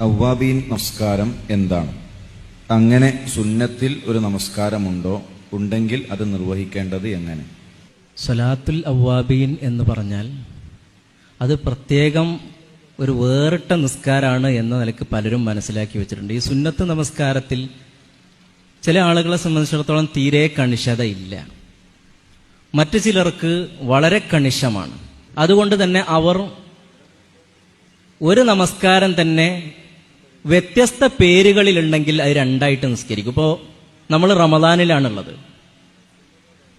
അവ്വാബീൻ നമസ്കാരം എന്താണ്? അങ്ങനെ സുന്നത്തിൽ ഒരു നമസ്കാരമുണ്ടോ? ഉണ്ടെങ്കിൽ അത് നിർവഹിക്കേണ്ടത് എങ്ങനെ? സലാത്തുൽ അവ്വാബീൻ എന്ന് പറഞ്ഞാൽ അത് പ്രത്യേകം ഒരു വേറിട്ട നിസ്കാരമാണ് എന്ന നിലയ്ക്ക് പലരും മനസ്സിലാക്കി വെച്ചിട്ടുണ്ട്. ഈ സുന്നത്ത് നമസ്കാരത്തിൽ ചില ആളുകളെ സംബന്ധിച്ചിടത്തോളം തീരെ കണിശതയില്ല. മറ്റു ചിലർക്ക് വളരെ കണിശമാണ്. അതുകൊണ്ട് തന്നെ അവർ ഒരു നമസ്കാരം തന്നെ വ്യത്യസ്ത പേരുകളിലുണ്ടെങ്കിൽ അത് രണ്ടായിട്ട് നിസ്കരിക്കും. ഇപ്പോൾ നമ്മൾ റമദാനിലാണുള്ളത്.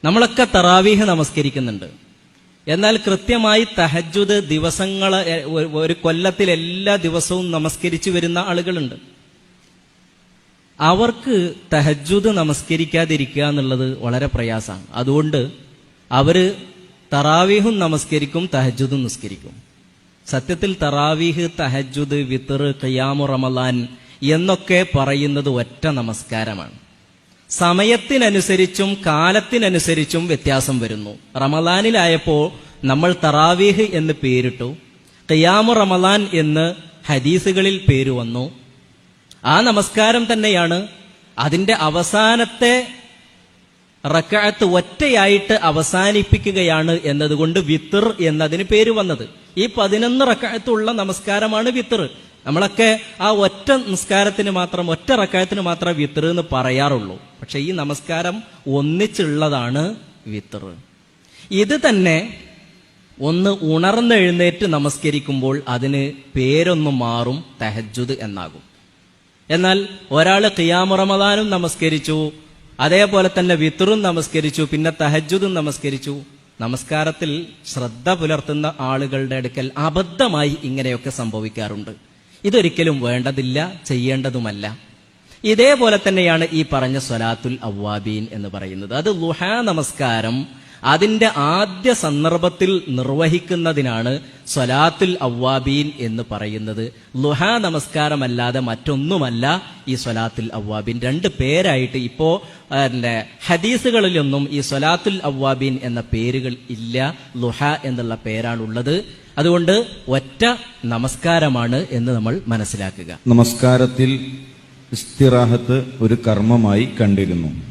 നമ്മളൊക്കെ തറാവീഹ് നമസ്കരിക്കുന്നുണ്ട്. എന്നാൽ കൃത്യമായി തഹജുദ് ദിവസങ്ങൾ ഒരു കൊല്ലത്തിൽ എല്ലാ ദിവസവും നമസ്കരിച്ചു വരുന്ന ആളുകളുണ്ട്. അവർക്ക് തഹജുദ് നമസ്കരിക്കാതിരിക്കുക എന്നുള്ളത് വളരെ പ്രയാസമാണ്. അതുകൊണ്ട് അവർ തറാവീഹും നമസ്കരിക്കും തഹജുദും നിസ്കരിക്കും. സത്യത്തിൽ തറാവീഹ് തഹജുദ് വിത്തർ ഖിയാമു റമലാൻ എന്നൊക്കെ പറയുന്നത് ഒറ്റ നമസ്കാരമാണ്. സമയത്തിനനുസരിച്ചും കാലത്തിനനുസരിച്ചും വ്യത്യാസം വരുന്നു. റമലാനിലായപ്പോൾ നമ്മൾ തറാവീഹ് എന്ന് പേരിട്ടു. ഖിയാമു റമലാൻ എന്ന് ഹദീസുകളിൽ പേര് വന്നു. ആ നമസ്കാരം തന്നെയാണ് അതിന്റെ അവസാനത്തെ റക്കാത്ത് ഒറ്റയായിട്ട് അവസാനിപ്പിക്കുകയാണ് എന്നതുകൊണ്ട് വിത്തർ എന്നതിന് പേര് വന്നത്. ഈ പതിനൊന്ന് റക്കാത്തുള്ള നമസ്കാരമാണ് വിത്തർ നമ്മളൊക്കെ ആ ഒറ്റ നിസ്കാരത്തിന് മാത്രം ഒറ്റ റക്കായത്തിന് മാത്രം വിത്തർ എന്ന് പറയാറുള്ളൂ. പക്ഷെ ഈ നമസ്കാരം ഒന്നിച്ചുള്ളതാണ് വിത്തർ ഇത് തന്നെ ഒന്ന് ഉണർന്നെഴുന്നേറ്റ് നമസ്കരിക്കുമ്പോൾ അതിന് പേരൊന്ന് മാറും തെഹജുദ് എന്നാകും. എന്നാൽ ഒരാൾ ഖിയാമുറമദാനും നമസ്കരിച്ചു അതേപോലെ തന്നെ വിത്തറും നമസ്കരിച്ചു പിന്നെ തഹജുദും നമസ്കരിച്ചു. നമസ്കാരത്തിൽ ശ്രദ്ധ പുലർത്തുന്ന ആളുകളുടെ അടുക്കൽ അബദ്ധമായി ഇങ്ങനെയൊക്കെ സംഭവിക്കാറുണ്ട്. ഇതൊരിക്കലും വേണ്ടതില്ല ചെയ്യേണ്ടതുമല്ല. ഇതേപോലെ തന്നെയാണ് ഈ പറഞ്ഞ സ്വലാത്തുൽ അവ്വാബീൻ എന്ന് പറയുന്നത്. അത് ലുഹാ നമസ്കാരം അതിന്റെ ആദ്യ സന്ദർഭത്തിൽ നിർവഹിക്കുന്നതിനാണ് സ്വലാത്തുൽ അവ്വാബീൻ എന്ന് പറയുന്നത്. ലുഹാ നമസ്കാരമല്ലാതെ മറ്റൊന്നുമല്ല ഈ സ്വലാത്തുൽ അവ്വാബീൻ. രണ്ട് പേരായിട്ട് ഇപ്പോ ഹദീസുകളിലൊന്നും ഈ സ്വലാത്തുൽ അവ്വാബീൻ എന്ന പേരുകൾ ഇല്ല. ലുഹ എന്നുള്ള പേരാണുള്ളത്. അതുകൊണ്ട് ഒറ്റ നമസ്കാരമാണ് എന്ന് നമ്മൾ മനസ്സിലാക്കുക. നമസ്കാരത്തിൽ ഇസ്തിറാഹത്ത് ഒരു കർമ്മമായി കണ്ടിരുന്നു.